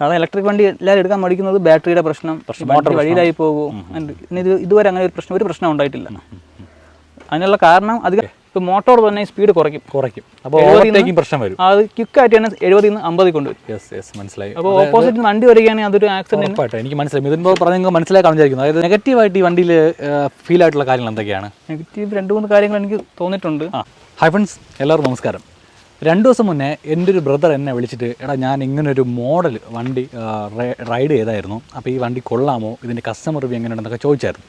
സാധാരണ ഇലക്ട്രിക് വണ്ടി എല്ലാവരും എടുക്കാൻ മടിക്കുന്നത് ബാറ്ററിയുടെ പ്രശ്നം ബാറ്ററി വഴിയിലായി പോകും. ഇത് ഇതുവരെ അങ്ങനെ ഒരു പ്രശ്നം ഒരു പ്രശ്നം ഉണ്ടായിട്ടില്ല. അതിനുള്ള കാരണം അധികം ഇപ്പോൾ മോട്ടോർ തന്നെ സ്പീഡ് കുറയ്ക്കും. കുറയ്ക്കും. അപ്പോൾ പ്രശ്നം വരും. അത് ക്വിക്കായിട്ട് തന്നെ എഴുപതിൽ നിന്ന് അമ്പതിൽ കൊണ്ടുവരും യെസ് യെസ് മനസ്സിലായി. അപ്പോൾ ഓപ്പോസിറ്റ് വണ്ടി വരികയാണെങ്കിൽ അതൊരു ആക്സിഡന്റ് എനിക്ക് മനസ്സിലായി. മിഥുൻ പറഞ്ഞു മനസ്സിലായി വിചാരിക്കുന്നു. അതായത് നെഗറ്റീവായിട്ട് ഈ വണ്ടിയിൽ ഫീൽ ആയിട്ടുള്ള കാര്യങ്ങൾ എന്തൊക്കെയാണ്? നെഗറ്റീവ് രണ്ട് മൂന്ന് കാര്യങ്ങൾ എനിക്ക് തോന്നിയിട്ടുണ്ട്. ആ. ഹൈ ഫ്രണ്ട്സ് എല്ലാവർക്കും നമസ്കാരം. രണ്ട് ദിവസം മുന്നേ എന്റെ ഒരു ബ്രദർ എന്നെ വിളിച്ചിട്ട് എടാ ഞാൻ ഇങ്ങനൊരു മോഡൽ വണ്ടി റൈഡ് ചെയ്തായിരുന്നു. അപ്പോൾ ഈ വണ്ടി കൊള്ളാമോ? ഇതിന്റെ കസ്റ്റമർ റിവ്യൂ എങ്ങനെയുണ്ടെന്നൊക്കെ ചോദിച്ചായിരുന്നു.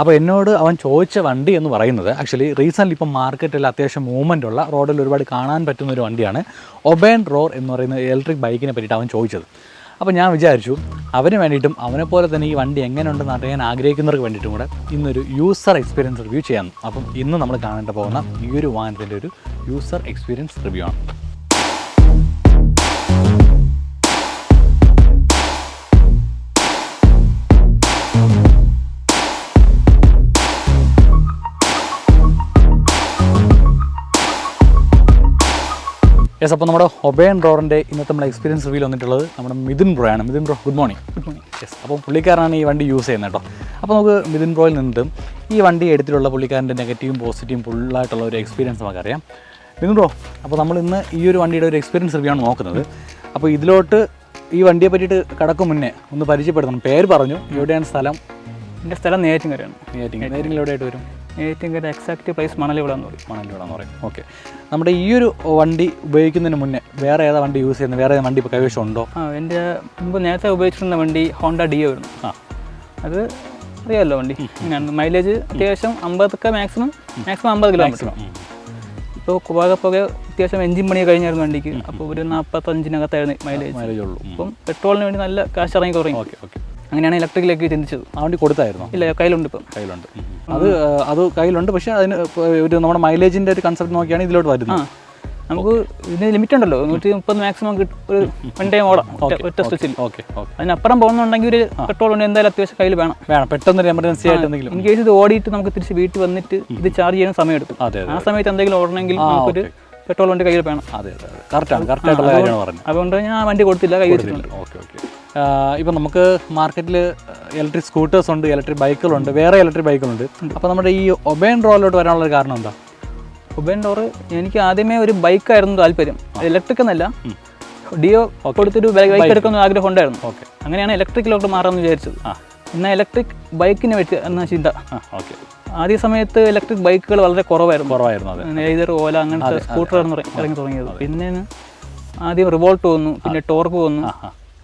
അപ്പോൾ എന്നോട് അവൻ ചോദിച്ച വണ്ടി എന്ന് പറയുന്നത് ആക്ച്വലി റീസെന്റ് ഇപ്പം മാർക്കറ്റിൽ അത്യാവശ്യം മൂവ്മെന്റ് ഉള്ള റോഡിൽ ഒരുപാട് കാണാൻ പറ്റുന്ന ഒരു വണ്ടിയാണ് ഒബേൻ റോർ എന്ന് പറയുന്ന ഇലക്ട്രിക് ബൈക്കിനെ പറ്റിയിട്ട് അവൻ ചോദിച്ചത്. അപ്പോൾ ഞാൻ വിചാരിച്ചു അവന് വേണ്ടിയിട്ടും അവനെ പോലെ തന്നെ ഈ വണ്ടി എങ്ങനെയുണ്ടെന്ന് അറിയാൻ ആഗ്രഹിക്കുന്നവർക്ക് വേണ്ടിയിട്ടും കൂടെ ഇന്നൊരു യൂസർ എക്സ്പീരിയൻസ് റിവ്യൂ ചെയ്യാം. അപ്പം ഇന്ന് നമ്മൾ കാണേണ്ട പോകുന്ന ഈ ഒരു വാഹനത്തിന്റെ ഒരു യൂസർ എക്സ്പീരിയൻസ് റിവ്യൂ ആണ്. യെസ് അപ്പോൾ നമ്മുടെ ഒബേൻ റോറിന്റെ ഇന്നത്തെ നമ്മുടെ എക്സ്പീരിയൻസ് റിവ്യൂൽ വന്നിട്ടുള്ളത് നമ്മുടെ മിഥുൻ ബ്രോ ആണ്. Mithun bro good morning good morning yes അപ്പോൾ പുള്ളിക്കാരനാണ് ഈ വണ്ടി യൂസ് ചെയ്യുന്നത് കേട്ടോ. അപ്പോൾ നമുക്ക് മിഥുൻ ബ്രോയിൽ നിന്നിട്ടും ഈ വണ്ടി എടുത്തിട്ടുള്ള പുള്ളിക്കാരന്റെ നെഗറ്റീവും പോസിറ്റീവും ഫുള്ളായിട്ടുള്ള ഒരു എക്സ്പീരിയൻസ് നമുക്കറിയാം മിഥുൻ ബ്രോ അപ്പോൾ നമ്മൾ ഇന്ന് ഈ ഒരു വണ്ടിയുടെ ഒരു എക്സ്പീരിയൻസ് റിവ്യൂ ആണ് നോക്കുന്നത്. അപ്പോൾ ഇതിലോട്ട് ഈ വണ്ടിയെ പറ്റിയിട്ട് കടക്കും മുന്നേ ഒന്ന് പരിചയപ്പെടുത്തണം. പേര് പറഞ്ഞു. എവിടെയാണ് സ്ഥലം? എന്റെ സ്ഥലം നേറ്റിങ്ങരയാണ് നേരിങ് നേരിങ്ങിൽ എവിടെയായിട്ട് വരും? നേറ്റിങ്ങര എക്സാക്ട് പ്ലേസ് മണലിവിടെ എന്ന് പറയും മണലിലൂടെന്ന് പറയും. ഓക്കെ നമ്മുടെ ഈ ഒരു വണ്ടി ഉപയോഗിക്കുന്നതിന് മുന്നേ വേറെ ഏതാ വണ്ടി യൂസ് ചെയ്യുന്നത്? വേറെ ഏതാ വണ്ടി ഇപ്പോൾ കൈവശം ഉണ്ടോ? ആ എന്റെ മുമ്പ് നേരത്തെ ഉപയോഗിച്ചിരുന്ന വണ്ടി ഹോണ്ട ഡിയോ ആയിരുന്നു. ആ. അത് അറിയാമല്ലോ വണ്ടി? ഇങ്ങനെയാണ്. മൈലേജ് അത്യാവശ്യം അമ്പതൊക്കെ മാക്സിമം മാക്സിമം അമ്പത് കിലോമീറ്റർ ഇപ്പോൾ കുവാകെ പോകെ അത്യാവശ്യം എഞ്ചിൻ പണി കഴിഞ്ഞായിരുന്നു വണ്ടിക്ക്. അപ്പോൾ ഒരു നാൽപ്പത്തഞ്ചിനകത്തായിരുന്നു മൈലേജ് മൈലേജ് ഉള്ളൂ. അപ്പം പെട്രോളിന് വേണ്ടി നല്ല കാശ് ഇറങ്ങി കുറയും. ഓക്കെ ഓക്കെ അങ്ങനെയാണ് ഇലക്ട്രിക്കിലേക്ക് ചിന്തിച്ചത്. ആ വണ്ടി കൊടുത്തായിരുന്നോ. ഇല്ല കയ്യിലുണ്ട് ഇപ്പം. കയ്യിലുണ്ട്. അത് അത് കയ്യിലുണ്ട്. പക്ഷേ അതിന് ഒരു നമ്മുടെ മൈലേജിന്റെ ഒരു കൺസെപ്റ്റ് നോക്കിയാണ് ഇതിലോട്ട് വരുന്നത്. നമുക്ക് ഇതിന് ലിമിറ്റ് ഉണ്ടല്ലോ. നൂറ്റി മുപ്പത് മാക്സിമം ഒരു വൺ ടൈം ഓടാം. ഒറ്റ- ഒറ്റ സ്റ്റിച്ചിൽ ഓക്കെ ഓക്കെ അതിനപ്പുറം പോകുന്നുണ്ടെങ്കിൽ ഒരു പെട്രോൾ ഉണ്ട് എന്തായാലും അത്യാവശ്യം കയ്യിൽ വേണം. വേണം. പെട്ടെന്നൊരു എമർജൻസി ആയിട്ട് എന്തെങ്കിലും. ഇൻ കേസ് ഇത് ഓടിയിട്ട് നമുക്ക് തിരിച്ച് വീട്ടിൽ വന്നിട്ട് ഇത് ചാർജ് ചെയ്യാൻ സമയം എടുക്കും ആ സമയത്ത് എന്തെങ്കിലും ഓടണമെങ്കിൽ നമുക്കൊരു പെട്രോൾ വണ്ടി കയ്യിൽ വേണം. അതെ കറക്റ്റാണ് കറക്റ്റായിട്ടുള്ള കാര്യമാണ് പറഞ്ഞത്. അതുകൊണ്ട് ഞാൻ വണ്ടി കൊടുത്തില്ല കൈ വെച്ചിട്ടുണ്ട്. Okay okay. ഇപ്പം നമുക്ക് മാർക്കറ്റിൽ ഇലക്ട്രിക് സ്കൂട്ടേഴ്സ് ഉണ്ട് ഇലക്ട്രിക് ബൈക്കുകളുണ്ട് വേറെ ഇലക്ട്രിക് ബൈക്കുകളുണ്ട് അപ്പോൾ നമ്മുടെ ഈ ഒബേൻ ഡ്രോയിലോട്ട് വരാനുള്ള ഒരു കാരണം എന്താ? ഒബേൻ ഡോർ എനിക്ക് ആദ്യമേ ഒരു ബൈക്കായിരുന്നു താല്പര്യം. ഇലക്ട്രിക് എന്നല്ല. ഡിയോ കൊടുത്തൊരു ബൈക്ക് എടുക്കുന്ന ആഗ്രഹം ഉണ്ടായിരുന്നു. ഓക്കെ. അങ്ങനെയാണ് ഇലക്ട്രിക്കിലോട്ട് മാറാമെന്ന് വിചാരിച്ചത്. ആ. എന്നാൽ ഇലക്ട്രിക് ബൈക്കിനെ വെച്ച് എന്ന ചിന്ത. ഓക്കെ. ആദ്യ സമയത്ത് ഇലക്ട്രിക് ബൈക്കുകൾ വളരെ കുറവായിരുന്നു. കുറവായിരുന്നു അതെ. നെയ്തർ ഓല അങ്ങനത്തെ സ്കൂട്ടർ ഇറങ്ങി തുടങ്ങിയത്. പിന്നെ ആദ്യം റിവോൾട്ട് വന്നു പിന്നെ ടോർക്ക് വന്നു.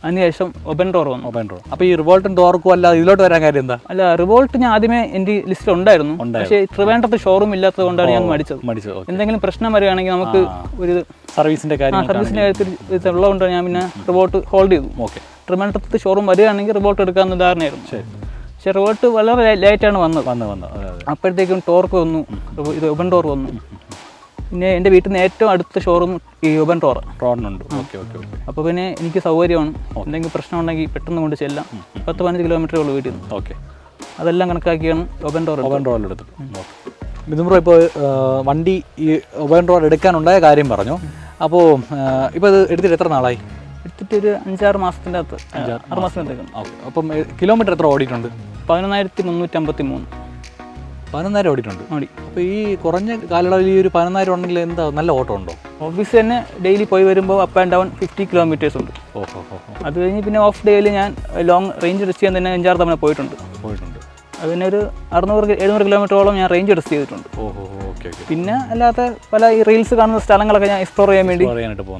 അതിനുശേഷം ഒബൻ ടോർ വന്നു. ഒബൻ ടോർ അപ്പോൾ ഈ റിവോൾട്ടും ടോർക്കും അല്ല ഇതിലോട്ട് വരാൻ കാര്യം എന്താ? അല്ല റിവോൾട്ട് ഞാൻ ആദ്യമേ എന്റെ ലിസ്റ്റിൽ ഉണ്ടായിരുന്നു. പക്ഷേ ട്രിവാൻഡ്രത്ത് ഷോറൂം ഇല്ലാത്തത് കൊണ്ടാണ് ഞാൻ മടിച്ചത്. മടിച്ചത്. എന്തെങ്കിലും പ്രശ്നം വരികയാണെങ്കിൽ നമുക്ക് ഒരു സർവീസിന്റെ കാര്യം സർവീസിന്റെ കാര്യത്തിൽ ഉള്ളതുകൊണ്ടാണ് ഉള്ളതുകൊണ്ട് ഞാൻ പിന്നെ റിവോൾട്ട് ഹോൾഡ് ചെയ്തു. ഓക്കെ. ട്രിവാൻഡ്രത്ത് ഷോറൂം വരികയാണെങ്കിൽ റിവോൾട്ട് എടുക്കാമെന്ന് ധാരണയായിരുന്നു. ശരി. പക്ഷേ റോട്ട് വളരെ ലേറ്റാണ് വന്നത്. വന്ന് വന്ന്. അപ്പോഴത്തേക്കും ടോർക്ക് വന്നു. ഇത് ഓപ്പൺ ടോർ വന്നു. പിന്നെ എന്റെ വീട്ടിൽ നിന്ന് ഏറ്റവും അടുത്ത ഷോറൂം ഈ ഓപ്പൺ ടോർ ടോറിനുണ്ട് ഓക്കെ ഓക്കെ ഓക്കെ. അപ്പോൾ പിന്നെ എനിക്ക് സൗകര്യമാണ്. എന്തെങ്കിലും പ്രശ്നം ഉണ്ടെങ്കിൽ പെട്ടെന്ന് കൊണ്ട് ചെല്ലാം. പത്ത് പതിനഞ്ച് കിലോമീറ്റർ ഉള്ളൂ വീട്ടിൽ നിന്ന്. ഓക്കെ. അതെല്ലാം കണക്കാക്കിയാണ് ഓപ്പൺ ടോർ ഓപ്പൺ ടോറിൽ എടുത്തത്. മിഥുൻ ബ്രോ ഇപ്പോൾ വണ്ടി ഈ ഓപ്പൺ ടോർ എടുക്കാനുണ്ടായ കാര്യം പറഞ്ഞു. അപ്പോൾ ഇപ്പോൾ ഇത് എടുത്തിട്ട് എത്ര നാളായി? എടുത്തിട്ട് ഒരു അഞ്ചാറ് മാസത്തിന്റെ അകത്ത് ആറ് മാസത്തിനകത്തേക്കാണ് ഓക്കെ. അപ്പം കിലോമീറ്റർ എത്ര ഓടിയിട്ടുണ്ട്? പതിനൊന്നായിരത്തി മുന്നൂറ്റമ്പത്തി മൂന്ന് പതിനൊന്നായിരം ഓടിയിട്ടുണ്ട്. ഓടി. അപ്പോൾ ഈ കുറഞ്ഞ കാലയളവിൽ ഈ ഒരു പതിനൊന്നായിരം ഉണ്ടെങ്കിൽ എന്താ നല്ല ഓട്ടം ഉണ്ടോ? ഓഫീസ് തന്നെ ഡെയിലി പോയി വരുമ്പോൾ up and down fifty kilometres ഉണ്ട്. ഓഹോ അത് കഴിഞ്ഞ് പിന്നെ ഓഫ് ഡേയിൽ ഞാൻ ലോങ് റേഞ്ച് ടെസ്റ്റ് ചെയ്യാൻ തന്നെ അഞ്ചാറ് തവണ പോയിട്ടുണ്ട്. പോയിട്ടുണ്ട്. അതിന് ഒരു അറുന്നൂറ് എഴുന്നൂറ് കിലോമീറ്ററോളം ഞാൻ റേഞ്ച് ടെസ്റ്റ് ചെയ്തിട്ടുണ്ട്. ഓഹോ ഓക്കെ ഓക്കെ. പിന്നെ അല്ലാത്ത പല ഈ റീൽസ് കാണുന്ന സ്ഥലങ്ങളൊക്കെ ഞാൻ എക്സ്പ്ലോർ ചെയ്യാൻ വേണ്ടി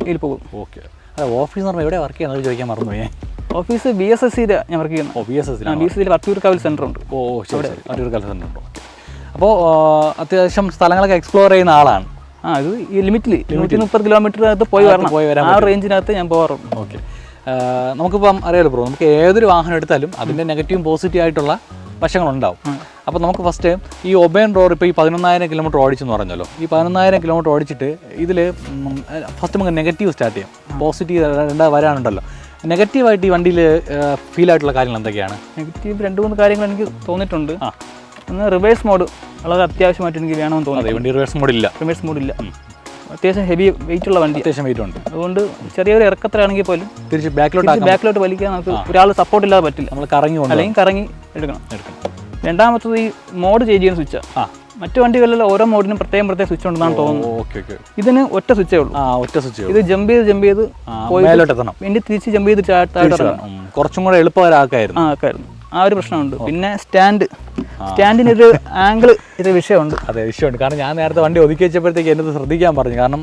ഇതിൽ പോകും. ഓക്കെ. അതെ ഓഫീസ് എന്ന് പറഞ്ഞാൽ എവിടെ വർക്ക് ചെയ്യുന്നത്? ചോദിക്കാൻ മറന്നു ഞാൻ. ഓഫീസ് ബി എസ് എസ് സിയിലെ ഞാൻ വർക്ക് ചെയ്യുന്നു. ഓ B S S B S സിയിൽ വർത്തൂർ കാവൽ സെന്റർ ഉണ്ട്. ഓ ഇവിടെ ശരി. കാവൽ മറ്റൊരു കൽസൺ ഉണ്ടോ അപ്പോൾ അത്യാവശ്യം സ്ഥലങ്ങളൊക്കെ എക്സ്പ്ലോർ ചെയ്യുന്ന ആളാണ്. ആ ഇത് ഈ ലിമിറ്റിൽ നൂറ്റി മുപ്പത് കിലോമീറ്റർ അകത്ത് പോയി വരണം. പോയി വരാം ആ റേഞ്ചിനകത്ത് ഞാൻ പോകാറുണ്ട് ഓക്കെ നമുക്കിപ്പം അറിയാലോ ബ്രോ നമുക്ക് ഏതൊരു വാഹനം എടുത്താലും അതിന്റെ നെഗറ്റീവും പോസിറ്റീവ് ആയിട്ടുള്ള വശങ്ങളുണ്ടാവും. അപ്പോൾ നമുക്ക് ഫസ്റ്റ് ഈ ഒബേൻ റോഡ് ഇപ്പോൾ ഈ പതിനൊന്നായിരം കിലോമീറ്റർ ഓടിച്ചെന്ന് പറഞ്ഞല്ലോ. ഈ പതിനൊന്നായിരം കിലോമീറ്റർ ഓടിച്ചിട്ട് ഇതിൽ ഫസ്റ്റ് നമുക്ക് നെഗറ്റീവ് സ്റ്റാർട്ട് ചെയ്യാം. പോസിറ്റീവ് രണ്ടാ വരാനുണ്ടല്ലോ. നെഗറ്റീവായിട്ട് ഈ വണ്ടിയിൽ ഫീൽ ആയിട്ടുള്ള കാര്യങ്ങൾ എന്തൊക്കെയാണ്? നെഗറ്റീവ് രണ്ട് മൂന്ന് കാര്യങ്ങൾ എനിക്ക് തോന്നിയിട്ടുണ്ട്. ആ. ഒന്ന് റിവേഴ്സ് മോഡ് വളരെ അത്യാവശ്യമായിട്ട് എനിക്ക് വേണമെന്ന് തോന്നുന്നത് ഈ വണ്ടി റിവേഴ്സ് മോഡില്ല റിവേഴ്സ് മോഡ് ഇല്ല. അത്യാവശ്യം ഹെവി വെയിറ്റ് ഉള്ള വണ്ടി അത്യാവശ്യം വെയിറ്റ് ഉണ്ട്. അതുകൊണ്ട് ചെറിയൊരു ഇറക്കത്തിലാണെങ്കിൽ പോലും തിരിച്ച് ബാക്കിലോട്ട് ബാക്കിലോട്ട് വലിക്കാൻ നമുക്ക് ഒരാൾ സപ്പോർട്ട് ഇല്ലാതെ പറ്റില്ല. നമ്മൾ കറങ്ങി അല്ലെങ്കിൽ കറങ്ങി എടുക്കണം. എടുക്കണം. രണ്ടാമത്തത് ഈ മോഡ് ചേഞ്ച് ചെയ്യുന്ന സ്വിച്ച് ആ. മറ്റു വണ്ടികളിൽ ഓരോ മോഡിനും പ്രത്യേകം പ്രത്യേകം സ്വിച്ച് ഉണ്ടെന്നാണ് തോന്നുന്നത്. Okay okay. ഇതിന് ഒറ്റ സ്വിച്ചേ ഉള്ളൂ. ആ ഒറ്റ സ്വിച്ച് ഇത് ജമ്പ് ചെയ്ത് ജമ്പ് ചെയ്ത് എത്തണം വേണ്ടി തിരിച്ച് ജമ്പ് ചെയ്ത് കുറച്ചും കൂടെ എളുപ്പമായിരുന്നു ആ ഒക്കെയായിരുന്നു ആ ഒരു പ്രശ്നമുണ്ട്. പിന്നെ സ്റ്റാൻഡ്. സ്റ്റാൻഡിന് സ്റ്റാൻഡിനൊരു ആംഗിൾ ഒരു വിഷയമുണ്ട്. അതെ വിഷയമുണ്ട്. കാരണം ഞാൻ നേരത്തെ വണ്ടി ഒതുക്കി വെച്ചപ്പോഴത്തേക്ക് എന്നത് ശ്രദ്ധിക്കാൻ പറഞ്ഞു. കാരണം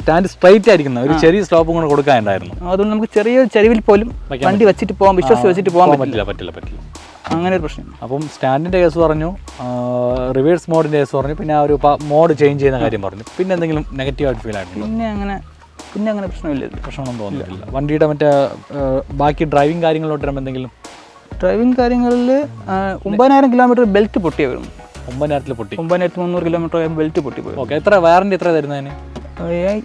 സ്റ്റാൻഡ് സ്ട്രൈറ്റ് ആയിരിക്കുന്ന. ഒരു ചെറിയ സ്ലോപ്പും കൂടെ കൊടുക്കാനുണ്ടായിരുന്നു. അതുകൊണ്ട് നമുക്ക് ചെറിയ ചെരുവിൽ പോലും വണ്ടി വെച്ചിട്ട് പോകാൻ വിശ്വസിച്ച് വെച്ചിട്ട് പോകാൻ പറ്റില്ല. പറ്റില്ല പറ്റില്ല അങ്ങനെ ഒരു പ്രശ്നം. അപ്പം സ്റ്റാൻഡിന്റെ കേസ് പറഞ്ഞു റിവേഴ്സ് മോഡിന്റെ കേസ് പറഞ്ഞു പിന്നെ ആ ഒരു മോഡ് ചേഞ്ച് ചെയ്യുന്ന കാര്യം പറഞ്ഞു. പിന്നെ എന്തെങ്കിലും നെഗറ്റീവ് ആയിട്ട് ഫീൽ ആയിരുന്നു പിന്നെ അങ്ങനെ പിന്നെ അങ്ങനെ പ്രശ്നമില്ല. പ്രശ്നമൊന്നും തോന്നിയിട്ടില്ല. വണ്ടിയുടെ മറ്റേ ബാക്കി ഡ്രൈവിംഗ് കാര്യങ്ങളിലോട്ട് വരുമ്പോൾ എന്തെങ്കിലും ഡ്രൈവിംഗ് കാര്യങ്ങളിൽ ഒമ്പതിനായിരം കിലോമീറ്റർ ബെൽറ്റ് പൊട്ടിയ വരുന്നു ഒമ്പതിനായിരത്തിൽ പൊട്ടി. ഒമ്പതിനായിരത്തി മുന്നൂറ് കിലോമീറ്റർ ബെൽറ്റ് പൊട്ടി പോയി ഓക്കെ എത്ര വാറണ്ടി എത്ര തരുന്നതിന്?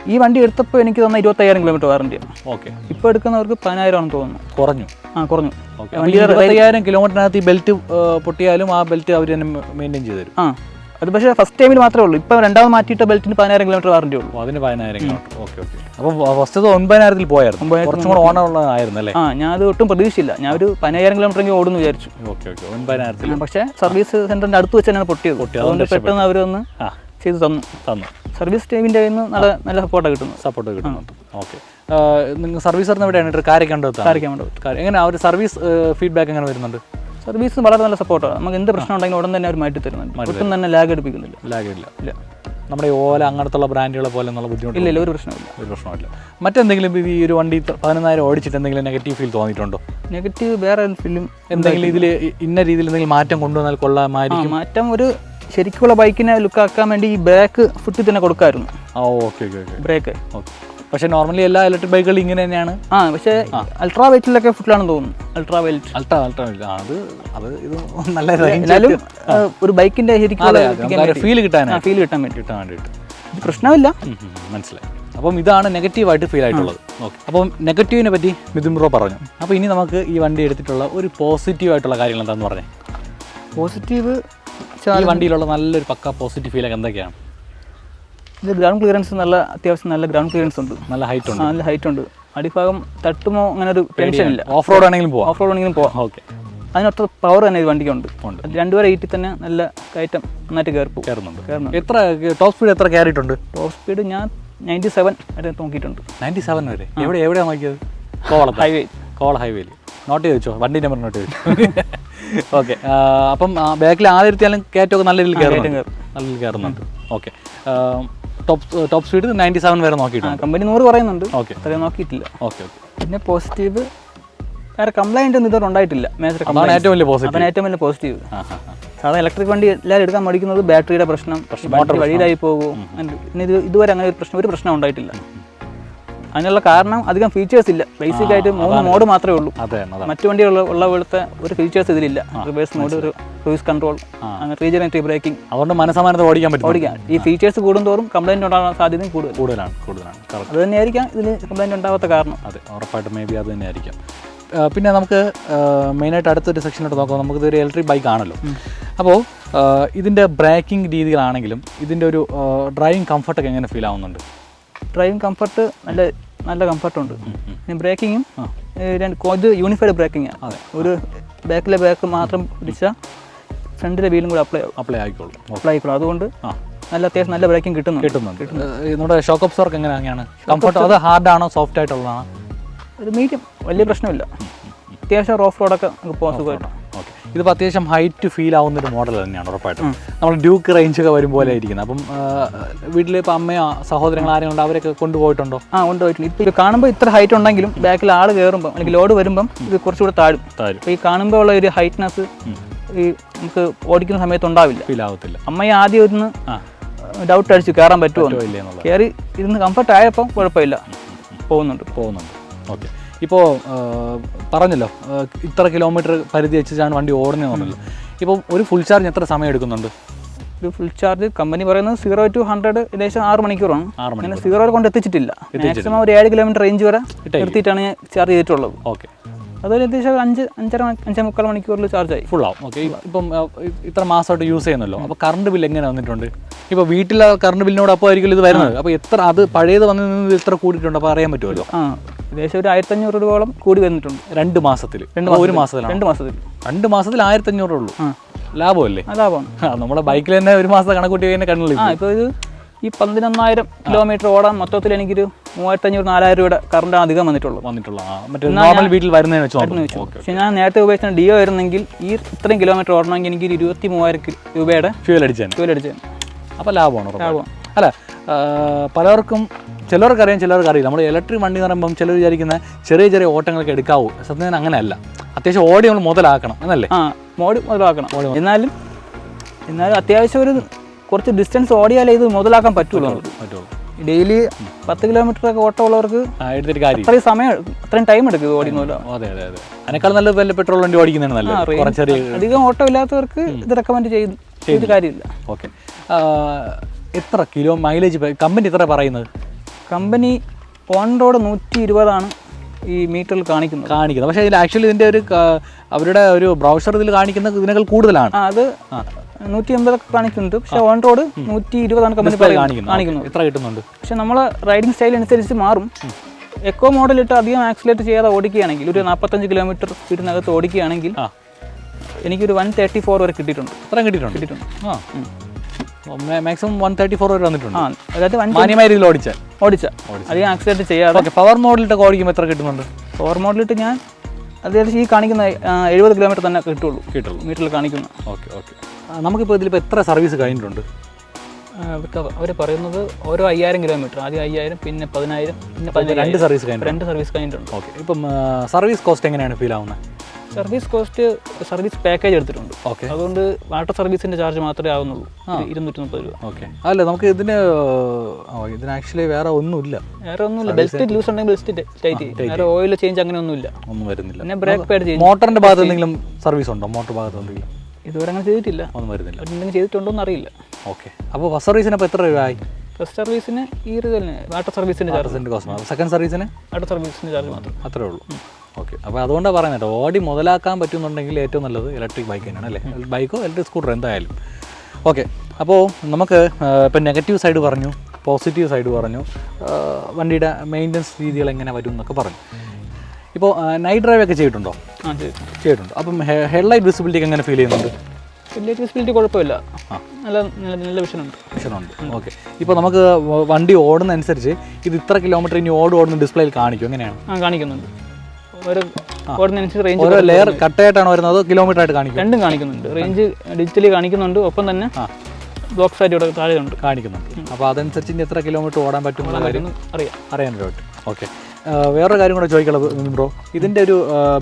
ഈ വണ്ടി എടുത്തപ്പോൾ എനിക്ക് തന്ന ഇരുപത്തയ്യായിരം കിലോമീറ്റർ വാറണ്ടിയാണ് ഓക്കെ ഇപ്പോൾ എടുക്കുന്നവർക്ക് പതിനായിരം ആണെന്ന് തോന്നുന്നു. കുറഞ്ഞു. ആ കുറഞ്ഞു. ഓക്കെ ഇരുപത്തയ്യായിരം കിലോമീറ്ററിനകത്ത് ഈ ബെൽറ്റ് പൊട്ടിയാലും ആ ബെൽറ്റ് അവർ തന്നെ മെയിന്റെയിൻ ചെയ്ത് തരും. ആ. അത് പക്ഷേ ഫസ്റ്റ് ടൈമിൽ മാത്രമേ ഉള്ളൂ. ഇപ്പോൾ രണ്ടാമത് മാറ്റിയിട്ട ബെൽറ്റിന് പതിനായിരം കിലോമീറ്റർ വാറണ്ടി ഉള്ളൂ. അപ്പോൾ അതിന് പതിനായിരം kilometre okay okay. First first ഒൻപതിനായിരത്തിൽ പോയായിരുന്നു. കുറച്ചും കൂടെ ഓണം ഉള്ളതായിരുന്നു അല്ലേ ആ ഞാൻ അത് ഒട്ടും പ്രതീക്ഷിച്ചില്ല. ഞാൻ ഒരു പതിനായിരം കിലോമീറ്റർ ഓടുന്നു വിചാരിച്ചു. Okay okay. ഒൻപതിനായിരത്തിൽ പക്ഷേ സർവീസ് സെന്ററിന്റെ അടുത്ത് വെച്ച് തന്നെയാണ് പൊട്ടിയത്. അതുകൊണ്ട് പെട്ടെന്ന് അവർ വന്ന് ചെയ്ത് തന്നു. തന്നു. സർവീസ് ടീമിന്റെ കയ്യിൽ നിന്ന് നല്ല നല്ല സപ്പോർട്ടാണ് കിട്ടുന്നത്. സപ്പോർട്ട് കിട്ടുന്നു ഓക്കെ. നിങ്ങൾ സർവീസ് എവിടെയാണ്? കാര്യം വേണ്ടി എങ്ങനെ ആ ഒരു സർവീസ് ഫീഡ്ബാക്ക് എങ്ങനെ വരുന്നുണ്ട്? സർവീസ് വളരെ നല്ല സപ്പോർട്ടാണ്. നമുക്ക് എന്ത് പ്രശ്നം ഉണ്ടെങ്കിലും ഉടൻ തന്നെ അവർ മാറ്റി തരുന്നുണ്ട്. ഒട്ടും തന്നെ ലാഗ് എടുപ്പിക്കുന്നില്ല. ലാഗ് ഇല്ല. ഇല്ല. നമ്മുടെ ഓല അങ്ങനത്തുള്ള ബ്രാൻഡുകളെ പോലെ എന്നുള്ള ബുദ്ധിമുട്ട് ഇല്ല ഒരു പ്രശ്നമില്ല ഒരു പ്രശ്നമില്ല മറ്റെന്തെങ്കിലും ഈ ഒരു വണ്ടി പതിനൊന്നായിരം ഓടിച്ചിട്ട് എന്തെങ്കിലും നെഗറ്റീവ് ഫീൽ തോന്നിയിട്ടുണ്ടോ? നെഗറ്റീവ് വേറെ ഫിലിം എന്തെങ്കിലും ഇതിൽ ഇന്ന രീതിയിൽ എന്തെങ്കിലും മാറ്റം കൊണ്ടുവന്നാൽ കൊള്ളാമായിരിക്കും. മാറ്റം ഒരു ശരിക്കുള്ള ബൈക്കിനെ ലുക്കാക്കാൻ വേണ്ടി ഈ ബാക്ക് ഫുട്ടിൽ തന്നെ കൊടുക്കായിരുന്നു. ആ ഓക്കെ ഓക്കെ ബ്രേക്ക് ഓക്കെ പക്ഷേ നോർമലി എല്ലാ ഇലക്ട്രിക് ബൈക്കുകളും ഇങ്ങനെ തന്നെയാണ്. ആ പക്ഷേ അൾട്രാ വെയിറ്റിലൊക്കെ ഫുട്ടിലാണെന്ന് തോന്നുന്നു. അൾട്രാ വെയിറ്റ് അൾട്രാ അൾട്രാ ആ, അത് അത് ഇത് നല്ല എന്നാലും ഒരു ബൈക്കിന്റെ ശരിക്കും ഫീൽ കിട്ടാൻ ഫീൽ കിട്ടാൻ വേണ്ടി കിട്ടാൻ വേണ്ടിയിട്ട്. ഇത് പ്രശ്നമില്ല. മനസ്സിലായി. അപ്പം ഇതാണ് നെഗറ്റീവായിട്ട് ഫീൽ ആയിട്ടുള്ളത്. ഓക്കെ അപ്പം നെഗറ്റീവിനെ പറ്റി മിഥുൻ ബ്രോ പറഞ്ഞു. അപ്പോൾ ഇനി നമുക്ക് ഈ വണ്ടി എടുത്തിട്ടുള്ള ഒരു പോസിറ്റീവ് ആയിട്ടുള്ള കാര്യങ്ങൾ എന്താണെന്ന് പറഞ്ഞേ? പോസിറ്റീവ് ഈ വണ്ടിയിലുള്ള നല്ലൊരു പക്ക പോസിറ്റീവ് ഫീലൊക്കെ എന്തൊക്കെയാണ്? ഇത് ഗ്രൗണ്ട് ക്ലിയറൻസ് നല്ല അത്യാവശ്യം നല്ല ഗ്രൗണ്ട് ക്ലിയറൻസ് ഉണ്ട്. നല്ല ഹൈറ്റ് ഉണ്ട്. നല്ല ഹൈറ്റ് ഉണ്ട്. അടിഭാഗം തട്ടുമോ അങ്ങനെ ഒരു ടെൻഷൻ ഇല്ല. ഓഫ് റോഡ് ആണെങ്കിലും പോവാം. ഓഫ് റോഡ് ആണെങ്കിലും പോവാം. ഓക്കെ അതിനൊത്ത പവർ തന്നെ ഈ വണ്ടിക്ക് ഉണ്ട്. അത് രണ്ടുപേരെ ഈറ്റിൽ തന്നെ നല്ല കയറ്റം നന്നായിട്ട് കയറി പോകും. കയറുന്നുണ്ട്. കയറുന്നുണ്ട്. എത്ര ടോപ്പ് സ്പീഡ് എത്ര കയറിയിട്ടുണ്ട് ടോപ്പ് സ്പീഡ് ഞാൻ നയന്റി സെവൻ വരെ നോക്കിയിട്ടുണ്ട്. നയന്റി സെവൻ വരെ എവിടെ എവിടെയാണ് നോക്കിയത്? കോൾ ഹൈവേ കോവള ഹൈവേയിൽ നോട്ട് ചെയ്ത് വെച്ചോ. വണ്ടി നമ്പർ നോട്ട് ചെയ്ത് ഓക്കെ അപ്പം ബാക്കിൽ ആദ്യത്തിയാലും കയറ്റമൊക്കെ നല്ല രീതിയിൽ കയറുന്നുണ്ട്. നല്ല രീതിയിൽ കയറുന്നുണ്ട്. Okay top top speed ninety seven വരെ നോക്കിയിട്ടുണ്ട്. കമ്പനി നൂറ് പറയുന്നുണ്ട്. ഓക്കെ അത്രയും നോക്കിയിട്ടില്ല. ഓക്കെ ഓക്കെ പിന്നെ പോസിറ്റീവ് വേറെ കംപ്ലൈന്റ് ഒന്നും ഇതുവരെ ഉണ്ടായിട്ടില്ല. മേജർ കംപ്ലൈന്റ് ഏറ്റവും വലിയ പോസിറ്റീവ് അതാണ് ഏറ്റവും വലിയ പോസിറ്റീവ്. സാധാരണ ഇലക്ട്രിക് വണ്ടി എല്ലാവരും എടുക്കാൻ മടിക്കുന്നത് ബാറ്ററിയുടെ പ്രശ്നം മോട്ടർ വഴിയിലായി പോകും. ഇത് ഇതുവരെ അങ്ങനെ ഒരു പ്രശ്നം ഒരു പ്രശ്നം ഉണ്ടായിട്ടില്ല. അതിനുള്ള കാരണം അധികം ഫീച്ചേഴ്സ് ഇല്ല. ബേസിക് ആയിട്ട് മൂന്ന് മോഡ് മാത്രമേ ഉള്ളൂ. മറ്റു വണ്ടി ഉള്ള പോലത്തെ ഒരു ഫീച്ചേഴ്സ് ഇതിലില്ല. റിവേഴ്സ് മോഡ് ഒരു ക്രൂസ് കൺട്രോൾ അങ്ങനെ റീജനറേറ്റീവ് ബ്രേക്കിംഗ് അതുകൊണ്ട് മനസ്സമാനത ഓടിക്കാൻ പറ്റും ഓടിക്കാം. ഈ ഫീച്ചേഴ്സ് കൂടുന്തോറും കംപ്ലൈന്റ് ഉണ്ടാകാൻ സാധ്യതയും കൂടുതൽ. കൂടുതലാണ് കൂടുതലാണ്. അത് തന്നെയായിരിക്കാം ഇതിന് കംപ്ലൈന്റ് ഉണ്ടാവാത്ത കാരണം. അതെ ഉറപ്പായിട്ട് മേ ബി അത് തന്നെയായിരിക്കും. പിന്നെ നമുക്ക് മെയിനായിട്ട് അടുത്തൊരു സെക്ഷനോട്ട് നോക്കാം. നമുക്ക് ഇതൊരു ഇലക്ട്രിക് ബൈക്ക് ആണല്ലോ. അപ്പോൾ ഇതിന്റെ ബ്രേക്കിംഗ് രീതികളാണെങ്കിലും ഇതിന്റെ ഒരു ഡ്രൈവിംഗ് കംഫർട്ടൊക്കെ എങ്ങനെ ഫീൽ ആവുന്നുണ്ട്? ഡ്രൈവിംഗ് കംഫർട്ട് നല്ല നല്ല കംഫർട്ടുണ്ട്. പിന്നെ ബ്രേക്കിങ്ങും രണ്ട് ഇത് യൂണിഫൈഡ് ബ്രേക്കിംഗ് ആണ് ഒരു ബാക്കിലെ ബ്രേക്ക് മാത്രം പിടിച്ചാൽ ഫ്രണ്ടിലെ വീലും കൂടി അപ്ലൈ അപ്ലൈ ആയിക്കോളും. അപ്ലൈ ആയിക്കോളും. അതുകൊണ്ട് ആ. നല്ല അത്യാവശ്യം നല്ല ബ്രേക്കിംഗ് കിട്ടുന്നു കിട്ടുന്നുണ്ട്. ഷോക്ക് നമ്മുടെ ഷോക്ക് അബ്സോർക്ക് എങ്ങനെയാണ്? കംഫർട്ട് അത് ഹാർഡാണോ സോഫ്റ്റ് ആയിട്ടുള്ളതാണോ? ഒരു മീഡിയം വലിയ പ്രശ്നമില്ല. അത്യാവശ്യം റോഫ് റോഡൊക്കെ നമുക്ക് പോകാൻ സുഖമായിട്ട് ഓക്കെ ഇതിപ്പോൾ അത്യാവശ്യം ഹൈറ്റ് ഫീൽ ആവുന്ന ഒരു മോഡൽ തന്നെയാണ് ഉറപ്പായിട്ടും. നമ്മൾ ഡ്യൂക്ക് റേഞ്ച് ഒക്കെ വരും പോലെ ഇരിക്കുന്നത് അപ്പം വീട്ടിൽ ഇപ്പോൾ അമ്മയോ സഹോദരങ്ങൾ ആരെങ്കിലും ഉണ്ടോ? അവരൊക്കെ കൊണ്ടുപോയിട്ടുണ്ടോ? ആ കൊണ്ടുപോയിട്ടുണ്ട്. ഇപ്പോൾ ഇത് കാണുമ്പോൾ ഇത്ര ഹൈറ്റ് ഉണ്ടെങ്കിലും ബാക്കിൽ ആൾ കയറുമ്പോൾ അല്ലെങ്കിൽ ലോഡ് വരുമ്പം ഇത് കുറച്ചുകൂടെ താഴും. താഴും. അപ്പോൾ ഈ കാണുമ്പോൾ ഉള്ള ഒരു ഹൈറ്റ്നെസ് ഈ നമുക്ക് ഓടിക്കുന്ന സമയത്ത് ഉണ്ടാവില്ല. ഫീൽ ആവത്തില്ല. അമ്മയെ ആദ്യം ഒന്ന് ഡൗട്ട് അടിച്ചു കയറാൻ പറ്റുമോ? കയറി ഇരുന്ന് കംഫർട്ട് ആയപ്പോൾ കുഴപ്പമില്ല. പോകുന്നുണ്ട്. പോകുന്നുണ്ട്. ഓക്കെ ഇപ്പോൾ പറഞ്ഞല്ലോ ഇത്ര കിലോമീറ്റർ പരിധി വെച്ചിട്ടാണ് വണ്ടി ഓടുന്നതെന്ന് പറഞ്ഞല്ലോ. ഇപ്പോൾ ഒരു ഫുൾ ചാർജ് എത്ര സമയം എടുക്കുന്നുണ്ട്? ഒരു ഫുൾ ചാർജ് കമ്പനി പറയുന്നത് സീറോ ടു ഹൺഡ്രഡ് ഏകദേശം ആറ് മണിക്കൂറാണ്. ആറ് അങ്ങനെ സീറോ കൊണ്ട് എത്തിച്ചിട്ടില്ല. മാക്സിമം ഒരു ഏഴ് കിലോമീറ്റർ റേഞ്ച് വരെ നിർത്തിയിട്ടാണ് ഞാൻ ചാർജ് ചെയ്തിട്ടുള്ളത്. ഓക്കെ. അതൊരു ഏകദേശം അഞ്ച് അഞ്ചര അഞ്ചേ മുക്കാൽ മണിക്കൂറിൽ ചാർജ് ആയി. ഫുൾ ആവും. ഓക്കെ ഇപ്പം ഇത്ര മാസമായിട്ട് യൂസ് ചെയ്യുന്നല്ലോ. അപ്പോൾ കറണ്ട് ബില്ല് എങ്ങനെ വന്നിട്ടുണ്ട്? ഇപ്പോൾ വീട്ടിലെ കറണ്ട് ബില്ലിനോട് അപ്പോൾ ആയിരിക്കും ഇത് വരുന്നത്. അപ്പോൾ എത്ര അത് പഴയത് വന്നത് നിന്ന് എത്ര കൂടിയിട്ടുണ്ട് അപ്പോൾ അറിയാൻ പറ്റുമല്ലോ. ആ. ഏകദേശം ഒരു ആയിരത്തഞ്ഞൂറ് രൂപയോളം കൂടി വന്നിട്ടുണ്ട്. രണ്ട് മാസത്തിൽ. രണ്ട് ഒരു മാസത്തിലാണ്? രണ്ട് മാസത്തിൽ. രണ്ട് മാസത്തിൽ ആയിരത്തി അഞ്ഞൂറേ ഉള്ളൂ ലാഭമല്ലേ? ലാഭമാണ്. നമ്മുടെ ബൈക്കിൽ തന്നെ ഒരു മാസത്തെ കണക്കൂട്ടി തന്നെ കണ്ണുള്ളി ആ ഇപ്പോൾ ഇത് ഈ പതിനൊന്നായിരം കിലോമീറ്റർ ഓടാൻ മൊത്തത്തിൽ എനിക്കൊരു മൂവായിരത്തഞ്ഞൂറ് നാലായിരം രൂപയുടെ കറണ്ട് അധികം വന്നിട്ടുള്ളൂ. വന്നിട്ടുള്ളൂ. മറ്റേ നോർമൽ വീട്ടിൽ വരുന്നതെന്ന് വെച്ചാൽ വെച്ചു പക്ഷേ ഞാൻ നേരത്തെ ഉപയോഗിച്ച ഡിയോ ആയിരുന്നെങ്കിൽ ഈ ഇത്രയും കിലോമീറ്റർ ഓടണമെങ്കിൽ എനിക്ക് ഇരുപത്തി മൂവായിരം രൂപയുടെ ഫ്യൂൽ അടിച്ചാൽ ഫ്യൂൽ അടിച്ചാൽ അപ്പോൾ ലാഭമാണ് ലാഭമാണ് അല്ല പലർക്കും ചിലർക്ക് അറിയാം ചിലർക്ക് അറിയില്ല നമ്മൾ ഇലക്ട്രിക് വണ്ടി എന്ന് പറയുമ്പം ചിലർ വിചാരിക്കുന്ന ചെറിയ ചെറിയ ഓട്ടങ്ങളൊക്കെ എടുക്കാവൂ. സത്യം അങ്ങനെയല്ല. അത്യാവശ്യം ഓടി നമ്മൾ മുതലാക്കണം എന്നല്ലേ? ആ മോഡ് മുതലാക്കണം. എന്നാലും എന്നാലും അത്യാവശ്യം ഒരു കുറച്ച് ഡിസ്റ്റൻസ് ഓടിയാലേ ഇത് മുതലാക്കാൻ പറ്റുള്ളൂ. പറ്റുള്ളൂ ഡെയിലി പത്ത് കിലോമീറ്റർ ഒക്കെ ഓട്ടം ഉള്ളവർക്ക് എടുത്തിട്ട് കാര്യം. അത്രയും സമയം അത്രയും ടൈം എടുക്കും ഓടിക്കുന്നല്ലോ അതെ അതെ അതെ. അതിനേക്കാൾ നല്ല വല്ല പെട്രോൾ വണ്ടി ഓടിക്കുന്നതാണ് നല്ല അധികം ഓട്ടം ഇല്ലാത്തവർക്ക് ഇത് റെക്കമെൻഡ് ചെയ്ത് ചെയ്ത്. കാര്യമില്ല. ഓക്കെ. എത്ര കിലോ മൈലേജ് കമ്പനി എത്ര പറയുന്നത്? കമ്പനി ഓൺ റോഡ് നൂറ്റി ഇരുപതാണ് ഈ മീറ്ററിൽ കാണിക്കുന്നത്. കാണിക്കുന്നത്. പക്ഷേ ഇതിൽ ആക്ച്വലി ഇതിന്റെ ഒരു അവരുടെ ഒരു ബ്രൗസർ ഇതിൽ കാണിക്കുന്ന ഇതിനേക്കാൾ കൂടുതലാണ്. അത് നൂറ്റി എൺപതൊക്കെ കാണിക്കുന്നുണ്ട്. പക്ഷേ ഓൺ റോഡ് നൂറ്റി ഇരുപതാണ് കമ്പനി കാണിക്കുന്നത് കാണിക്കുന്നത് എത്ര കിട്ടുന്നുണ്ട്? പക്ഷേ നമ്മൾ റൈഡിങ് സ്റ്റൈൽ അനുസരിച്ച് മാറും. എക്കോ മോഡലിട്ട് അധികം ആക്സിലേറ്റ് ചെയ്യാതെ ഓടിക്കുകയാണെങ്കിൽ ഒരു നാൽപ്പത്തഞ്ച് കിലോമീറ്റർ സ്പീഡിനകത്ത് ഓടിക്കുകയാണെങ്കിൽ എനിക്കൊരു വൺ തേർട്ടി ഫോർ വരെ കിട്ടിയിട്ടുണ്ട്. അത്രയും കിട്ടിയിട്ടുണ്ട്. കിട്ടിയിട്ടുണ്ട്. ആ. മാക്സിമം വൺ തേർട്ടി ഫോർ വരെ വന്നിട്ടുണ്ട്. അതായത് മാന്യമായ രീതിയിൽ ഓടിച്ചാൽ ഓടിച്ച. അധികം ആക്സിലേറ്റ് ചെയ്യാതെ. ഓക്കെ പവർ മോഡലിട്ടൊക്കെ ഓടിക്കുമ്പോൾ എത്ര കിട്ടുന്നുണ്ട്? ഫോർ മോഡലിട്ട് ഞാൻ അതായത് ഈ കാണിക്കുന്ന എഴുപത് കിലോമീറ്റർ തന്നെ കിട്ടുള്ളൂ. കിട്ടുള്ളൂ. മീറ്ററിൽ കാണിക്കുന്ന. Okay okay. നമുക്കിപ്പോൾ ഇതിലിപ്പോൾ എത്ര സർവീസ് കഴിഞ്ഞിട്ടുണ്ട്? അവർ പറയുന്നത് ഓരോ അയ്യായിരം കിലോമീറ്റർ ആദ്യം അയ്യായിരം പിന്നെ പതിനായിരം പിന്നെ രണ്ട് സർവീസ് കഴിഞ്ഞിട്ടുണ്ട്. രണ്ട് സർവീസ് കഴിഞ്ഞിട്ടുണ്ട്. ഓക്കെ ഇപ്പം സർവീസ് കോസ്റ്റ് എങ്ങനെയാണ് ഫീൽ ആവുന്നത് സർവീസ് കോസ്റ്റ് സർവീസ് പാക്കേജ് എടുത്തിട്ടുണ്ട്. ഓക്കെ. അതുകൊണ്ട് വാട്ടർ സർവീസിന്റെ ചാർജ് മാത്രമേ ആവുന്നുള്ളൂ. ഇരുന്നൂറ്റി മുപ്പത് രൂപ. ഓക്കെ. അല്ല നമുക്ക് ഇതിന് ഇതിന് ആക്ച്വലി വേറെ ഒന്നുമില്ല. വേറെ ഒന്നുമില്ല. ബെൽറ്റ് ലൂസ് ഉണ്ടെങ്കിൽ ബെൽറ്റ് ടൈറ്റ് വേറെ ഓയിൽ ചേഞ്ച് അങ്ങനെ ഒന്നുമില്ല. ഒന്നും വരുന്നില്ല. പിന്നെ ബ്രേക്ക് പാഡ് ചെയ്യും മോട്ടറിന്റെ ഭാഗത്ത് എന്തെങ്കിലും സർവീസ് ഉണ്ടോ? മോട്ടോർ ഭാഗത്ത് എന്തെങ്കിലും? ഇതുവരെ അങ്ങനെ ചെയ്തിട്ടില്ല. ഒന്നും വരുന്നില്ല. എന്തെങ്കിലും ചെയ്തിട്ടുണ്ടോ എന്ന് അറിയില്ല. ഓക്കെ. അപ്പോൾ ഫസ്റ്റ് സർവീസിന് അപ്പോൾ എത്ര രൂപ ആയി ഫസ്റ്റ് സർവീസിന് ഈ ഒരു തന്നെ വാട്ടർ സർവീസിന്റെ ചാർജ് സെക്കൻഡ് സർവീസിന് വാട്ടർ സർവീസിന്റെ ചാർജ് മാത്രം. അത്രേ ഉള്ളൂ. ഓക്കെ. അപ്പോൾ അതുകൊണ്ടാണ് പറയുന്നത് ഓടി മുതലാക്കാൻ പറ്റുന്നുണ്ടെങ്കിൽ ഏറ്റവും നല്ലത് ഇലക്ട്രിക് ബൈക്ക് തന്നെയാണ് അല്ലേ? ബൈക്കോ ഇലക്ട്രിക് സ്കൂട്ടർ എന്തായാലും. ഓക്കെ. അപ്പോൾ നമുക്ക് ഇപ്പം നെഗറ്റീവ് സൈഡ് പറഞ്ഞു പോസിറ്റീവ് സൈഡ് പറഞ്ഞു വണ്ടിയുടെ മെയിന്റനൻസ് രീതികൾ എങ്ങനെ വരും എന്നൊക്കെ പറഞ്ഞു. ഇപ്പോൾ നൈറ്റ് ഡ്രൈവ് ഒക്കെ ചെയ്തിട്ടുണ്ടോ? ചെയ്തിട്ടുണ്ട്. അപ്പം ഹെഡ്ലൈറ്റ് വിസിബിലിറ്റി എങ്ങനെ ഫീൽ ചെയ്യുന്നുണ്ട്? ഹെഡ്ലൈറ്റ് വിസിബിലിറ്റി കുഴപ്പമില്ല. നല്ല നല്ല നല്ല വിഷനുണ്ട് വിഷനുണ്ട് ഓക്കെ. ഇപ്പോൾ നമുക്ക് വണ്ടി ഓടുന്ന അനുസരിച്ച് ഇത് ഇത്ര കിലോമീറ്റർ ഇനി ഓട് ഓടുന്ന ഡിസ്പ്ലേയിൽ കാണിക്കും. എങ്ങനെയാണ്? ആ കാണിക്കുന്നുണ്ട്. ഒരു ഓർഡിനൻസ് റേഞ്ച് ഓരോ ലെയർ കട്ടയായിട്ടാണ് വരുന്നത് കിലോമീറ്റർ ആയിട്ട് കാണിക്കും? രണ്ടും കാണിക്കുന്നുണ്ട്. റേഞ്ച് ഡിജിറ്റലി കാണിക്കുന്നുണ്ട്. ഒപ്പം തന്നെ ബ്ലോക്ക് സൈഡ് ഇവിടെ ഉണ്ട് കാണിക്കുന്നുണ്ട്. അപ്പോൾ അതനുസരിച്ച് ഇനി എത്ര കിലോമീറ്റർ ഓടാൻ പറ്റും അറിയാം. അറിയാൻ പറ്റും ഓക്കെ വേറൊരു കാര്യം കൂടെ ചോദിക്കാനുള്ളത് ബ്രോ ഇതിന്റെ ഒരു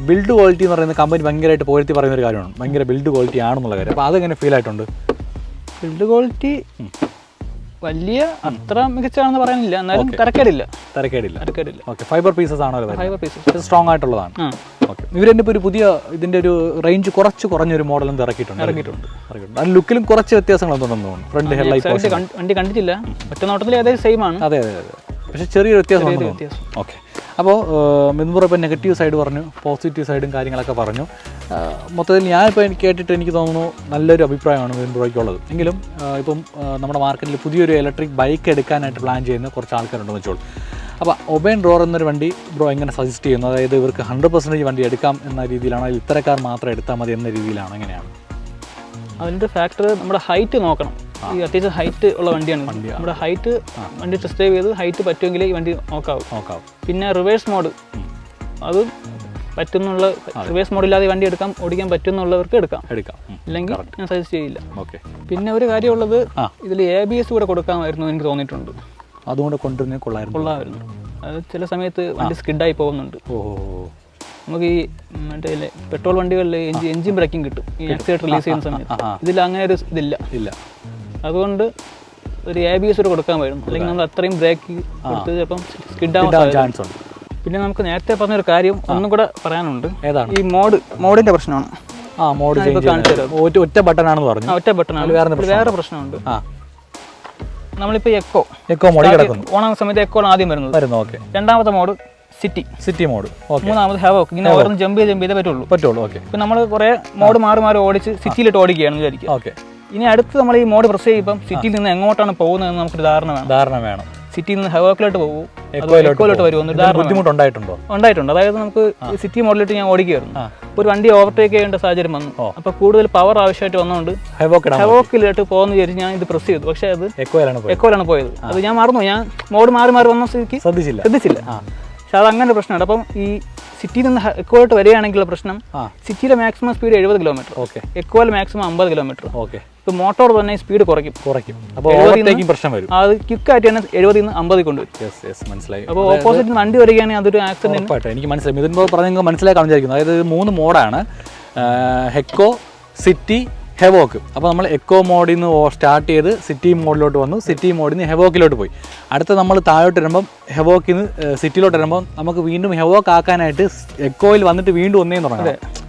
ബിൽഡ് ക്വാളിറ്റി എന്ന് പറയുന്ന കമ്പനി ഭയങ്കരമായിട്ട് പുകഴ്ത്തി പറയുന്ന ഒരു കാര്യമാണ്. ഭയങ്കര ബിൽഡ് ക്വാളിറ്റി ആണെന്നുള്ള കാര്യം. അപ്പോൾ അതെങ്ങനെ ഫീൽ ആയിട്ടുണ്ട്? ബിൽഡ് ക്വാളിറ്റി വലിയ അത്ര മികച്ചാണെന്ന് പറയാനില്ല. എന്നാലും തരക്കേടില്ല. തരക്കേടില്ല. തരക്കേടില്ല. ഓക്കെ ഫൈബർ പീസസ് ആണോ വരുന്നത്? ഫൈബർ പീസസ് സ്ട്രോങ് ആയിട്ടുള്ളതാണ്. ആ. ഓക്കെ ഇവരെന്നെ ഇപ്പോൾ ഒരു പുതിയ ഇതിന്റെ ഒരു റേഞ്ച് കുറച്ച് കുറഞ്ഞൊരു മോഡലും ഇറക്കിയിട്ടുണ്ട്. ഇറക്കിയിട്ടുണ്ട്. ഇറക്കിയിട്ടുണ്ട്. അതിന് ലുക്കിലും കുറച്ച് വ്യത്യാസങ്ങൾ തോന്നുന്നു. ഫ്രണ്ട് ഹെഡ് ലൈറ്റ് വണ്ടി കണ്ടിട്ടില്ല. ഒറ്റ നോട്ടത്തിൽ ഏതായാലും സെയിം ആണ്. അതെ അതെ അതെ. പക്ഷേ ചെറിയൊരു വ്യത്യാസം ഓക്കെ അപ്പോൾ മിന്നുപുറ ഇപ്പോൾ നെഗറ്റീവ് സൈഡ് പറഞ്ഞു പോസിറ്റീവ് സൈഡും കാര്യങ്ങളൊക്കെ പറഞ്ഞു. ആ, മൊത്തത്തിൽ ഞാനിപ്പോൾ എനിക്ക് കേട്ടിട്ട് എനിക്ക് തോന്നുന്നു നല്ലൊരു അഭിപ്രായമാണ് മിന്നുപുറയ്ക്കുള്ളത് എങ്കിലും ഇപ്പം നമ്മുടെ മാർക്കറ്റിൽ പുതിയൊരു ഇലക്ട്രിക് ബൈക്ക് എടുക്കാനായിട്ട് പ്ലാൻ ചെയ്യുന്ന കുറച്ച് ആൾക്കാരുണ്ടെന്ന് വെച്ചോളൂ. അപ്പോൾ ഒബൈൻ റോർ എന്നൊരു വണ്ടി ബ്രോ എങ്ങനെ സജസ്റ്റ് ചെയ്യുന്നു? അതായത് ഇവർക്ക് ഹൺഡ്രഡ് പെർസെന്റേജ് വണ്ടി എടുക്കാം എന്ന രീതിയിലാണ് അതിൽ ഇത്തരക്കാർ മാത്രം എടുത്താൽ മതി എന്ന രീതിയിലാണ് എങ്ങനെയാണ്? അതിന്റെ ഫാക്ടർ നമ്മുടെ ഹൈറ്റ് നോക്കണം. ഈ അത്യാവശ്യം ഹൈറ്റ് ഉള്ള വണ്ടിയാണ്. വണ്ടി നമ്മുടെ ഹൈറ്റ് വണ്ടി ടെസ്റ്റ് ഡ്രൈവ് ചെയ്ത് ഹൈറ്റ് പറ്റുമെങ്കിൽ ഈ വണ്ടി നോക്കാവും. നോക്കാവും. പിന്നെ റിവേഴ്സ് മോഡ് അത് പറ്റുന്നുള്ള റിവേഴ്സ് മോഡില്ലാതെ വണ്ടി എടുക്കാം ഓടിക്കാൻ പറ്റുന്നുള്ളവർക്ക് എടുക്കാം. എടുക്കാം. ഇല്ലെങ്കിൽ ഞാൻ സജസ്റ്റ് ചെയ്യില്ല. ഓക്കെ പിന്നെ ഒരു കാര്യമുള്ളത്. ഇതിൽ എ ബി എസ് കൂടെ കൊടുക്കാമായിരുന്നു എനിക്ക് തോന്നിയിട്ടുണ്ട്. അതുകൊണ്ട് കൊണ്ടുവരുന്ന കൊള്ളായിരുന്നു കൊള്ളാമായിരുന്നു. അത് ചില സമയത്ത് വണ്ടി സ്കിഡായി പോകുന്നുണ്ട്. ഓ. നമുക്ക് ഈ മറ്റേ പെട്രോൾ വണ്ടികളിൽ എഞ്ചിൻ എഞ്ചിൻ ബ്രേക്കിംഗ് കിട്ടും. ഈ ആക്സിഡന്റ് റിലീസ് ചെയ്യുന്ന സമയത്ത്. ഇതിൽ അങ്ങനെ ഒരു ഇതില്ല. ഇല്ല. അതുകൊണ്ട് ഒരു എ ബി എസ് കൂടെ കൊടുക്കാമായിരുന്നു അല്ലെങ്കിൽ നമ്മൾ അത്രയും ബ്രേക്ക് കൊടുത്ത് ചിലപ്പം സ്കിഡാവാൻ ആവാൻ ചാൻസ് ഉണ്ട്. പിന്നെ നമുക്ക് നേരത്തെ പറഞ്ഞൊരു കാര്യം ഒന്നും കൂടെ പറയാനുണ്ട്. ഏതാണ്? ഈ മോഡ് മോഡിന്റെ പ്രശ്നമാണ്. ആ മോഡ് ചേഞ്ച് കാണിച്ചു ഒറ്റ ബട്ടൺ ആണെന്ന് പറഞ്ഞു. ഒറ്റ ബട്ടൺ ആണ് വേറെ വേറെ പ്രശ്നമുണ്ട്. ആ. നമ്മളിപ്പോൾ എക്കോ എക്കോ മോഡ് കിടക്കുന്നു. ഓണാകുന്ന സമയത്ത് എക്കോ ആണ് ആദ്യം വരുന്നത്. വരുന്നു ഓക്കെ രണ്ടാമത്തെ mode city city mode. Okay മൂന്നാമത് ഹെവോക്ക് ഇങ്ങനെ ഓരോന്ന് ജമ്പ് ചെയ്ത് ജമ്പ് ചെയ്തേ പറ്റുള്ളൂ. പറ്റുള്ളൂ ഓക്കെ ഇപ്പം നമ്മൾ കുറേ മോഡ് മാറി മാറി ഓടിച്ച് സിറ്റിയിലിട്ട് ഓടിക്കുകയാണ് വിചാരിക്കുക. ഓക്കെ ഇനി അടുത്ത് നമ്മൾ ഈ മോഡ് പ്രസ് ചെയ്യുമ്പം സിറ്റിയിൽ നിന്ന് എങ്ങോട്ടാണ് പോകുന്നതെന്ന് നമുക്കൊരു ധാരണ വേണം. ധാരണ വേണം. സിറ്റിയിൽ നിന്ന് ഹെവോക്കിലോട്ട് പോകും. എക്കോയിലോട്ട് വരും. ബുദ്ധിമുട്ടുണ്ടായിട്ടുണ്ടോ? ഉണ്ടായിട്ടുണ്ട്. അതായത് നമുക്ക് സിറ്റി മോഡലിട്ട് ഞാൻ ഓടിക്കുകയായിരുന്നു. ഒരു വണ്ടി ഓവർടേക്ക് ചെയ്യേണ്ട സാഹചര്യം വന്നു. അപ്പോൾ കൂടുതൽ പവർ ആവശ്യമായിട്ട് വന്നുകൊണ്ട് ഹെവോക്കിലോട്ട് പോകുന്ന വിചാരിച്ച് ഞാൻ ഇത് പ്രസ് ചെയ്തു. പക്ഷേ അത് എക്കോയിലാണ് പോയത്. എക്കോയിലാണ് പോയത്. അത് ഞാൻ മറന്നു. ഞാൻ മോഡ് മാറി മാറി വന്ന സ്ഥിതിക്ക് ശ്രദ്ധിച്ചില്ല. ശ്രദ്ധിച്ചില്ല. പക്ഷെ അത് അങ്ങനെ പ്രശ്നമാണ് അപ്പം ഈ സിറ്റിയിൽ നിന്ന് എക്കോയിലോട്ട് വരികയാണെങ്കിലുള്ള പ്രശ്നം സിറ്റിയിലെ മാക്സിമം സ്പീഡ് എഴുപത് കിലോമീറ്റർ ഓക്കെ എക്കോയിൽ മാക്സിമം അമ്പത് കിലോമീറ്റർ ഓക്കെ ഇപ്പോൾ മോട്ടോർ തന്നെ സ്പീഡ് കുറയ്ക്കും. കുറയ്ക്കും. അപ്പോൾ ഓവർടേക്കിംഗ് പ്രശ്നം വരും. അത് ക്വിക്കായിട്ട് തന്നെ എഴുപതിൽ നിന്ന് അമ്പതിൽ കൊണ്ടുവരും യെസ് യെസ് മനസ്സിലായി. അപ്പോൾ ഓപ്പോസിറ്റ് വണ്ടി വരികയാണെങ്കിൽ അതൊരു ആക്സിഡന്റ് ഉറപ്പായിട്ടും. എനിക്ക് മനസ്സിലായി. മിഥുൻ പറഞ്ഞു മനസ്സിലാക്കാൻ വിചാരിക്കുന്നു. അതായത് മൂന്ന് മോഡാണ് ഹെക്കോ സിറ്റി ഹെവോക്ക് അപ്പോൾ നമ്മൾ എക്കോ മോഡിൽ നിന്ന് സ്റ്റാർട്ട് ചെയ്ത് സിറ്റി മോഡിലോട്ട് വന്നു. സിറ്റി മോഡിൽ നിന്ന് ഹെവോക്കിലോട്ട് പോയി. അടുത്ത നമ്മൾ താഴോട്ട് വരുമ്പം ഹെവോക്കിൽ നിന്ന് സിറ്റിയിലോട്ട് വരുമ്പം നമുക്ക് വീണ്ടും ഹെവോക്ക് ആക്കാനായിട്ട് എക്കോയിൽ വന്നിട്ട് വീണ്ടും ഒന്നേ തുടങ്ങാം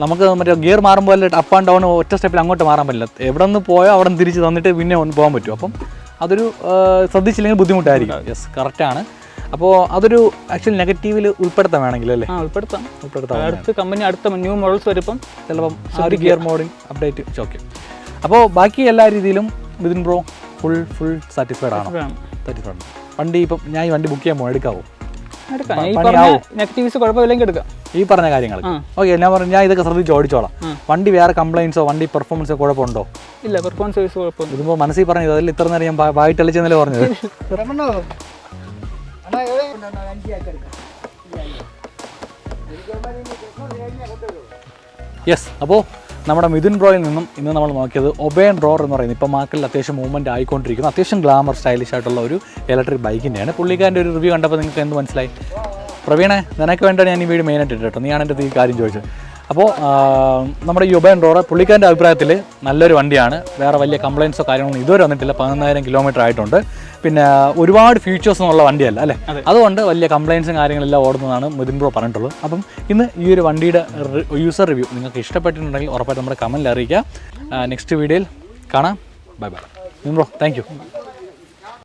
നമുക്ക് മറ്റേ ഗിയർ മാറുമ്പോൾ അപ്പ് ആൻഡ് ഡൗൺ ഒറ്റ സ്റ്റെപ്പിൽ അങ്ങോട്ട് മാറാൻ പറ്റില്ല. എവിടെ നിന്ന് പോയോ അവിടെ നിന്ന് തിരിച്ച് തന്നിട്ട് പിന്നെ ഒന്ന് പോകാൻ പറ്റും. അപ്പം അതൊരു ശ്രദ്ധിച്ചില്ലെങ്കിൽ ബുദ്ധിമുട്ടായിരിക്കും. യെസ് കറക്റ്റാണ് അപ്പോൾ അതൊരു ആക്ച്വലി നെഗറ്റീവിൽ ഉൾപ്പെടുത്താൻ വേണമെങ്കിൽ അല്ലേ? ഉൾപ്പെടുത്താം. ഉൾപ്പെടുത്താം അടുത്ത കമ്പനി അടുത്ത ന്യൂ മോഡൽസ് വരുമ്പം ചിലപ്പം ആ ഒരു ഗിയർ മോഡിങ് അപ്ഡേറ്റ് ഓക്കെ അപ്പോൾ ബാക്കി എല്ലാ രീതിയിലും within bro full full satisfied ആണ്. സാറ്റിസ്ഫൈഡ് ആണ്. വണ്ടി ഇപ്പം ഞാൻ ഈ വണ്ടി ബുക്ക് ചെയ്യാൻ പോകും എടുക്കാവോ? നെഗറ്റീവ്സ് കുഴപ്പമില്ലെങ്കിൽ എടുക്കാം. ഈ പറഞ്ഞ കാര്യങ്ങൾ. ഓക്കെ ഞാൻ പറഞ്ഞു ഞാൻ ഇതൊക്കെ ശ്രദ്ധിച്ച് ഓടിച്ചോളാം. വണ്ടി വേറെ കംപ്ലൈൻസോ വണ്ടി പെർഫോമൻസോ കുഴപ്പമുണ്ടോ? ഇല്ല പെർഫോമൻസ് വൈസ് കുഴപ്പമൊന്നും ഇതിപ്പോൾ മനസ്സിൽ പറഞ്ഞു അതിൽ ഇത്ര നേരം ഞാൻ വായിട്ടളിച്ചെന്നല്ലേ പറഞ്ഞത്. യെസ് അപ്പോൾ നമ്മുടെ മിഥുൻ ബ്രോയിൽ നിന്നും ഇന്ന് നമ്മൾ നോക്കിയത് ഒബേൻ റോർ എന്ന് പറയുന്നത് ഇപ്പോൾ മാർക്കറ്റിൽ അത്യാവശ്യം മൂവ്മെന്റ് ആയിക്കൊണ്ടിരിക്കുന്നു. അത്യാവശ്യം ഗ്ലാമർ സ്റ്റൈലിഷ് ആയിട്ടുള്ള ഒരു ഇലക്ട്രിക് ബൈക്കിന്റെയാണ് പുള്ളിക്കാരന്റെ ഒരു റിവ്യൂ കണ്ടപ്പോൾ നിങ്ങൾക്ക് എന്ത് മനസ്സിലായി? പ്രവീണെ നിനക്ക് വേണ്ടിയാണ് ഞാൻ ഈ വീട് മെയിനായിട്ട് ഇട്ടു കേട്ടോ നീയാണ് എന്റെ ഈ കാര്യം ചോദിച്ചത്. അപ്പോൾ നമ്മുടെ ഈ ഒബേൻ റോറ് പുള്ളിക്കാരന്റെ അഭിപ്രായത്തിൽ നല്ലൊരു വണ്ടിയാണ്. വേറെ വലിയ കംപ്ലയിൻസോ കാര്യങ്ങളൊന്നും ഇതുവരെ വന്നിട്ടില്ല. പതിനൊന്നായിരം കിലോമീറ്റർ ആയിട്ടുണ്ട്. പിന്നെ ഒരുപാട് ഫീച്ചേഴ്സ് ഉള്ള വണ്ടിയല്ല അല്ലേ? അതുകൊണ്ട് വലിയ കംപ്ലയിൻസും കാര്യങ്ങളെല്ലാം ഓടുന്നതാണ് മുതിൻ ബ്രോ പറഞ്ഞിട്ടുള്ളത്. അപ്പം ഇന്ന് ഈ ഒരു വണ്ടിയുടെ യൂസർ റിവ്യൂ നിങ്ങൾക്ക് ഇഷ്ടപ്പെട്ടിട്ടുണ്ടെങ്കിൽ ഉറപ്പായിട്ട് നമ്മുടെ കമന്റിൽ അറിയിക്കുക. നെക്സ്റ്റ് വീഡിയോയിൽ കാണാം. Bye bye Mithun bro thank you